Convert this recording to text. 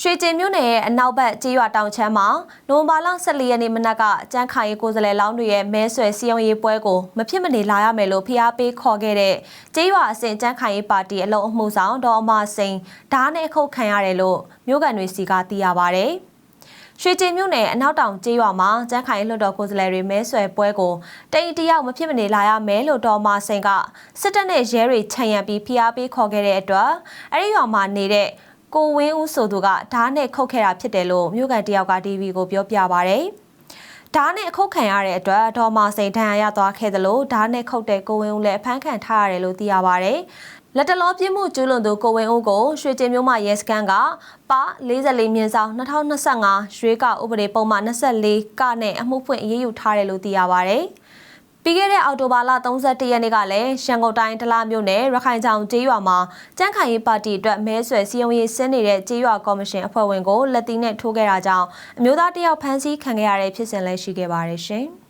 ရွှေကျင်မြို့နယ်ရဲ့အနောက်ဘက်ကြေးရွာတောင်ချမ်းမှာနိုဝင်ဘာလ14ရက်နေ့မနက်ကကြမ်းခိုင်ရေးကိုယ်စားလှယ်လောင်းတွေရဲ့မဲဆွယ်စည်းရုံးရေးပွဲကိုမဖြစ်မနေလာရမယ်လို့ဖိအားပေးခေါ်ခဲ့တဲ့ကြေးရွာအစဉ်ကြမ်းခိုင်ရေးပါတီအလုံးအမှုဆောင်ဒေါ်အမစိန်ဓာတ်နဲ့အခုတ်ခံရတယ်လို့မြို့ကန်တွေစီကသိရပါဗျ။ရွှေကျင်မြို့နယ်အနောက်တောင်ကျေးရွာမှာကျန်းခိုင်လွှတ်တော်ကိုယ်စားလှယ်တွေမဲဆွယ်ပွဲကိုတိတ်တယောက်မဖြစ်မနေလာရမယ်လို့တော်မာစိန်ကစစ်တပ်နဲ့ရဲတွေခြံရံပြီးဖိအားပေးခေါ်ခဲ့တဲ့အတွက်အဲ့ဒီရွာမှာနေတဲ့ ကိုဝင်းဦးဆိုသူကဓာတ်နဲ့ခုတ်ခဲ့တာဖြစ်တယ်လို့မြို့ကန်တယောက်က TV ကိုပြောပြပါဗျ။ဓာတ်နဲ့အခုတ်ခံရတဲ့အတွက်ဒေါ်မာစိန်ဒဏ်ရာရသွားခဲ့သလိုဓာတ်နဲ့ခုတ်တဲ့ကိုဝင်းဦးလည်းအဖမ်းခံထားရတယ်လို့သိရပါဗျ။လက်တလောပြစ်မှုကျူးလွန်သူကိုဝင်းဦးကိုရွှေကျင်မြို့မှာရဲစခန်းကပါ44မြင်းဆောင်2025ရွေးကောက်ဥပဒေပုံမှန်24ကနဲ့အမှုဖွင့်အရေးယူထားတယ်လို့သိရပါဗျ။ ပြီးခဲ့တဲ့အောက်တိုဘာလ31ရက်နေ့ကလည်းရန်ကုန်တိုင်းဒလမြို့နယ်ရခိုင်ချောင်ကျေးရွာမှာကြန့်ခိုင်ရေးပါတီအတွက်မဲဆွယ်စည်းရုံးရေးဆင်းနေတဲ့ကျေးရွာကော်မရှင်အဖွဲ့ဝင်ကိုလက်တီနဲ့ထိုးခဲ့တာကြောင့်အမျိုးသားတစ်ယောက်ဖမ်းဆီးခံခဲ့ရတဲ့ဖြစ်စဉ်လည်းရှိခဲ့ပါတယ်ရှင်။